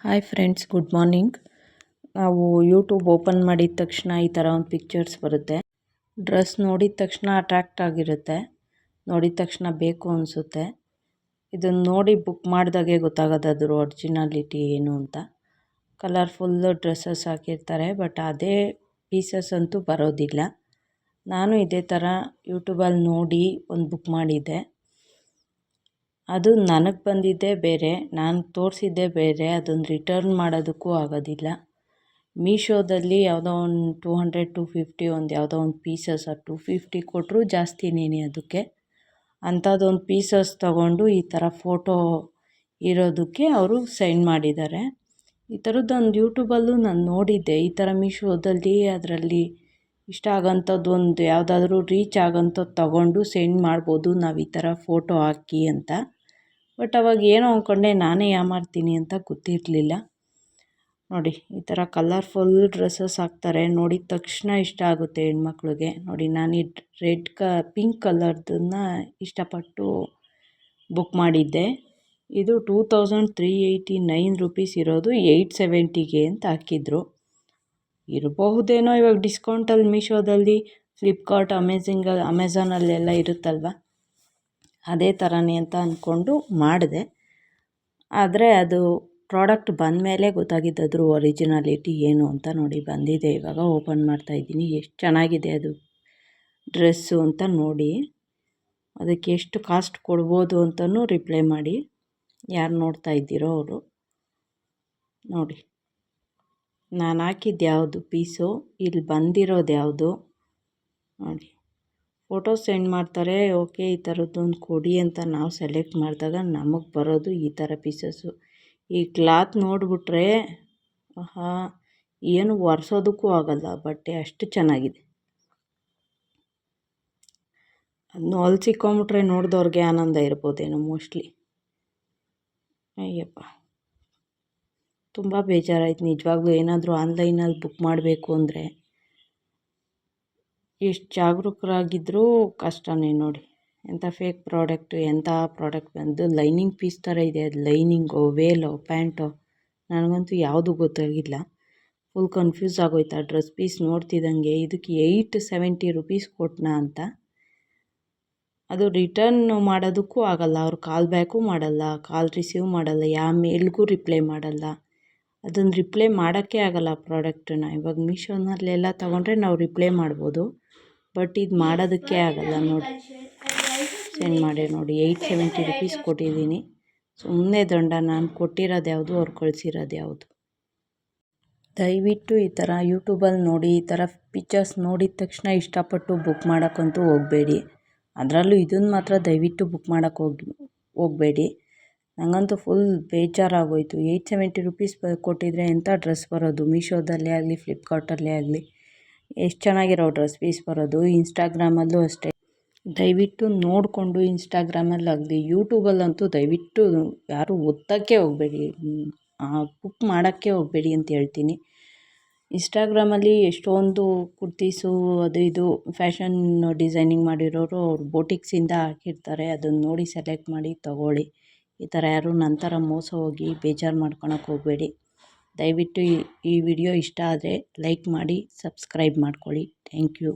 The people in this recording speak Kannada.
ಹಾಯ್ ಫ್ರೆಂಡ್ಸ್ ಗುಡ್ ಮಾರ್ನಿಂಗ್ ನಾವು ಯೂಟ್ಯೂಬ್ ಓಪನ್ ಮಾಡಿದ ತಕ್ಷಣ ಈ ಥರ ಒಂದು ಪಿಕ್ಚರ್ಸ್ ಬರುತ್ತೆ. ಡ್ರೆಸ್ ನೋಡಿದ ತಕ್ಷಣ ಅಟ್ರ್ಯಾಕ್ಟ್ ಆಗಿರುತ್ತೆ. ನೋಡಿದ ತಕ್ಷಣ ಬೇಕು ಅನಿಸುತ್ತೆ. ಇದನ್ನು ನೋಡಿ ಬುಕ್ ಮಾಡಿದಾಗೆ ಗೊತ್ತಾಗೋದು ಅದ್ರ ಒರ್ಜಿನಾಲಿಟಿ ಏನು ಅಂತ. ಕಲರ್ಫುಲ್ ಡ್ರೆಸ್ಸಸ್ ಹಾಕಿರ್ತಾರೆ ಬಟ್ ಅದೇ ಪೀಸಸ್ ಅಂತೂ ಬರೋದಿಲ್ಲ. ನಾನು ಇದೇ ಥರ ಯೂಟ್ಯೂಬಲ್ಲಿ ನೋಡಿ ಒಂದು ಬುಕ್ ಮಾಡಿದ್ದೆ. ಅದು ನನಗೆ ಬಂದಿದ್ದೇ ಬೇರೆ, ನಾನು ತೋರಿಸಿದ್ದೇ ಬೇರೆ ಅದನ್ನು ರಿಟರ್ನ್ ಮಾಡೋದಕ್ಕೂ ಆಗೋದಿಲ್ಲ. ಮೀಶೋದಲ್ಲಿ ಯಾವುದೋ ಒಂದು ಟೂ ಹಂಡ್ರೆಡ್ ಟೂ ಫಿಫ್ಟಿ ಒಂದು ಯಾವುದೋ ಒಂದು ಪೀಸಸ್ ಅದು ಟೂ ಫಿಫ್ಟಿ ಕೊಟ್ಟರು ಜಾಸ್ತಿನೇ ಅದಕ್ಕೆ. ಅಂಥದ್ದೊಂದು ಪೀಸಸ್ ತಗೊಂಡು ಈ ಥರ ಫೋಟೋ ಇರೋದಕ್ಕೆ ಅವರು ಸೆಂಡ್ ಮಾಡಿದ್ದಾರೆ. ಈ ಥರದ್ದೊಂದು ಯೂಟ್ಯೂಬಲ್ಲೂ ನಾನು ನೋಡಿದ್ದೆ. ಈ ಥರ ಮೀಶೋದಲ್ಲಿ, ಅದರಲ್ಲಿ ಇಷ್ಟ ಆಗೋಂಥದ್ದು ಒಂದು ಯಾವುದಾದ್ರೂ ರೀಚ್ ಆಗೋಂಥದ್ದು ತಗೊಂಡು ಸೆಂಡ್ ಮಾಡ್ಬೋದು, ನಾವು ಈ ಥರ ಫೋಟೋ ಹಾಕಿ ಅಂತ. ಬಟ್ ಅವಾಗ ಏನೋ ಅಂದ್ಕೊಂಡೆ ನಾನೇ ಯಾಮಾರ್ತೀನಿ ಅಂತ ಗೊತ್ತಿರಲಿಲ್ಲ. ನೋಡಿ, ಈ ಥರ ಕಲರ್ಫುಲ್ ಡ್ರೆಸ್ಸಸ್ ಹಾಕ್ತಾರೆ. ನೋಡಿದ ತಕ್ಷಣ ಇಷ್ಟ ಆಗುತ್ತೆ ಹೆಣ್ಮಕ್ಳಿಗೆ. ನೋಡಿ, ನಾನು ಈ ರೆಡ್ ಕ ಪಿಂಕ್ ಕಲರ್ದನ್ನ ಇಷ್ಟಪಟ್ಟು ಬುಕ್ ಮಾಡಿದ್ದೆ. ಇದು two thousand three eighty nine rupees ಇರೋದು ಏಯ್ಟ್ ಸೆವೆಂಟಿಗೆ ಅಂತ ಹಾಕಿದ್ರು. ಇರಬಹುದೇನೋ ಇವಾಗ ಡಿಸ್ಕೌಂಟಲ್ಲಿ ಮೀಶೋದಲ್ಲಿ ಫ್ಲಿಪ್ಕಾರ್ಟ್ ಅಮೇಝಿಂಗಲ್ಲಿ ಅಮೆಝಾನಲ್ಲೆಲ್ಲ ಇರುತ್ತಲ್ವ? ಅದೇ ಥರನೇ ಅಂತ ಅಂದ್ಕೊಂಡು ಮಾಡಿದೆ. ಆದರೆ ಅದು ಪ್ರಾಡಕ್ಟ್ ಬಂದ ಮೇಲೆ ಗೊತ್ತಾಗಿದ್ದು ಅದ್ರ ಒರಿಜಿನಾಲಿಟಿ ಏನು ಅಂತ ನೋಡಿ ಬಂದಿದೆ. ಇವಾಗ ಓಪನ್ ಮಾಡ್ತಾ ಇದ್ದೀನಿ. ಎಷ್ಟು ಚೆನ್ನಾಗಿದೆ ಅದು ಡ್ರೆಸ್ಸು ಅಂತ ನೋಡಿ. ಅದಕ್ಕೆ ಎಷ್ಟು ಕಾಸ್ಟ್ ಕೊಡ್ಬೋದು ಅಂತಲೂ ರಿಪ್ಲೈ ಮಾಡಿ. ಯಾರು ನೋಡ್ತಾ ಇದ್ದೀರೋ ಅವರು ನೋಡಿ. ನಾನು ಹಾಕಿದ್ದು ಯಾವುದು? ಪೀಸು ಇಲ್ಲಿ ಬಂದಿರೋದು ಯಾವುದು? ನೋಡಿ. ಫೋಟೋ ಸೆಂಡ್ ಮಾಡ್ತಾರೆ, ಓಕೆ, ಈ ಥರದ್ದೊಂದು ಕೊಡಿ ಅಂತ ನಾವು ಸೆಲೆಕ್ಟ್ ಮಾಡಿದಾಗ ನಮಗೆ ಬರೋದು ಈ ಥರ ಪೀಸಸ್ಸು ಈ ಕ್ಲಾತ್ ನೋಡಿಬಿಟ್ರೆ, ಆಹಾ, ಏನು ಒರೆಸೋದಕ್ಕೂ ಆಗಲ್ಲ, ಬಟ್ಟೆ ಅಷ್ಟು ಚೆನ್ನಾಗಿದೆ. ಅದನ್ನು ಹೊಲ್ಸಿಕ್ಕೊಂಬಿಟ್ರೆ ನೋಡಿದವ್ರಿಗೆ ಆನಂದ ಇರ್ಬೋದೇನೋ ಮೋಸ್ಟ್ಲಿ ಅಯ್ಯಪ್ಪ. ತುಂಬ ಬೇಜಾರಾಯ್ತು, ನಿಜವಾಗ್ಲೂ ಏನಾದರೂ ಆನ್ಲೈನಲ್ಲಿ ಬುಕ್ ಮಾಡಬೇಕು ಅಂದರೆ. ಎಷ್ಟು ಜಾಗರೂಕರಾಗಿದ್ದರೂ ಕಷ್ಟನೇ ನೋಡಿ. ಎಂಥ ಫೇಕ್ ಪ್ರಾಡಕ್ಟು ಎಂಥ ಪ್ರಾಡಕ್ಟ್ ಬಂದು ಲೈನಿಂಗ್ ಪೀಸ್ ಥರ ಇದೆ. ಅದು ಲೈನಿಂಗೋ ವೇಲೋ ಪ್ಯಾಂಟೋ ನನಗಂತೂ ಯಾವುದೂ ಗೊತ್ತಾಗಿಲ್ಲ. ಫುಲ್ ಕನ್ಫ್ಯೂಸ್ ಆಗೋಯ್ತು. ಆ ಡ್ರೆಸ್ ಪೀಸ್ ನೋಡ್ತಿದ್ದಂಗೆ ಇದಕ್ಕೆ ಏಯ್ಟ್ ಸೆವೆಂಟಿ ರುಪೀಸ್ ಕೊಟ್ಟನಾ ಅಂತ. ಅದು ರಿಟರ್ನ್ ಮಾಡೋದಕ್ಕೂ ಆಗಲ್ಲ. ಅವ್ರು ಕಾಲ್ ಬ್ಯಾಕು ಮಾಡಲ್ಲ. ಕಾಲ್ ರಿಸೀವ್ ಮಾಡಲ್ಲ. ಯಾವ ಮೇಲ್ಗೂ ರಿಪ್ಲೈ ಮಾಡಲ್ಲ. ಅದನ್ನು ರಿಪ್ಲೈ ಮಾಡೋಕ್ಕೇ ಆಗಲ್ಲ ಪ್ರಾಡಕ್ಟನ್ನ ಇವಾಗ ಮೀಶೋನಲ್ಲೆಲ್ಲ ತೊಗೊಂಡ್ರೆ ನಾವು ರಿಪ್ಲೈ ಮಾಡ್ಬೋದು. ಬಟ್ ಇದು ಮಾಡೋದಕ್ಕೆ ಆಗಲ್ಲ ನೋಡಿ. ಸೆಂಡ್ ಮಾಡಿ ನೋಡಿ. ಏಯ್ಟ್ ಸೆವೆಂಟಿ ರುಪೀಸ್ ಕೊಟ್ಟಿದ್ದೀನಿ. ಸುಮ್ಮನೆ ದಂಡ. ನಾನು ಕೊಟ್ಟಿರೋದು ಯಾವುದು, ಅವ್ರು ಕಳಿಸಿರೋದು ಯಾವುದು? ದಯವಿಟ್ಟು ಈ ಥರ ಯೂಟ್ಯೂಬಲ್ಲಿ ನೋಡಿ, ಈ ಥರ ಪಿಕ್ಚರ್ಸ್ ನೋಡಿದ ತಕ್ಷಣ ಇಷ್ಟಪಟ್ಟು ಬುಕ್ ಮಾಡೋಕ್ಕಂತೂ ಹೋಗಬೇಡಿ. ಅದರಲ್ಲೂ ಇದನ್ನು ಮಾತ್ರ ದಯವಿಟ್ಟು ಬುಕ್ ಮಾಡೋಕ್ಕೆ ಹೋಗಿ, ಹೋಗಬೇಡಿ. ನನಗಂತೂ ಫುಲ್ ಬೇಜಾರಾಗೋಯಿತು. ಏಯ್ಟ್ ಸೆವೆಂಟಿ ರುಪೀಸ್ ಕೊಟ್ಟಿದ್ರೆ ಎಂಥ ಡ್ರೆಸ್ ಬರೋದು? ಮೀಶೋದಲ್ಲೇ ಆಗಲಿ ಫ್ಲಿಪ್ಕಾರ್ಟಲ್ಲೇ ಆಗಲಿ. ಎಷ್ಟು ಚೆನ್ನಾಗಿರೋ ಡ್ರೆಸ್ ಪೀಸ್ ಬರೋದು ಇನ್ಸ್ಟಾಗ್ರಾಮಲ್ಲೂ ಅಷ್ಟೇ. ದಯವಿಟ್ಟು ನೋಡಿಕೊಂಡು ಇನ್ಸ್ಟಾಗ್ರಾಮಲ್ಲಾಗಲಿ ಯೂಟ್ಯೂಬಲ್ಲಂತೂ ದಯವಿಟ್ಟು ಯಾರೂ ಒತ್ತೋಕ್ಕೆ ಹೋಗಬೇಡಿ. ಬುಕ್ ಮಾಡೋಕ್ಕೆ ಹೋಗಬೇಡಿ ಅಂತ ಹೇಳ್ತೀನಿ. ಇನ್ಸ್ಟಾಗ್ರಾಮಲ್ಲಿ ಎಷ್ಟೊಂದು ಕುರ್ತೀಸು, ಅದು ಇದು ಫ್ಯಾಷನ್ ಡಿಸೈನಿಂಗ್ ಮಾಡಿರೋರು ಅವ್ರು ಬೋಟಿಕ್ಸಿಂದ ಹಾಕಿರ್ತಾರೆ. ಅದನ್ನು ನೋಡಿ ಸೆಲೆಕ್ಟ್ ಮಾಡಿ, ತಗೊಳ್ಳಿ. ಈ ಥರ ಯಾರೂ ಥರ ಮೋಸ ಹೋಗಿ ಬೇಜಾರು ಮಾಡ್ಕೊಳಕ್ಕೆ ಹೋಗಬೇಡಿ. ದಯವಿಟ್ಟು ಈ ವಿಡಿಯೋ ಇಷ್ಟ ಆದರೆ ಲೈಕ್ ಮಾಡಿ ಸಬ್ಸ್ಕ್ರೈಬ್ ಮಾಡ್ಕೊಳ್ಳಿ. Thank you.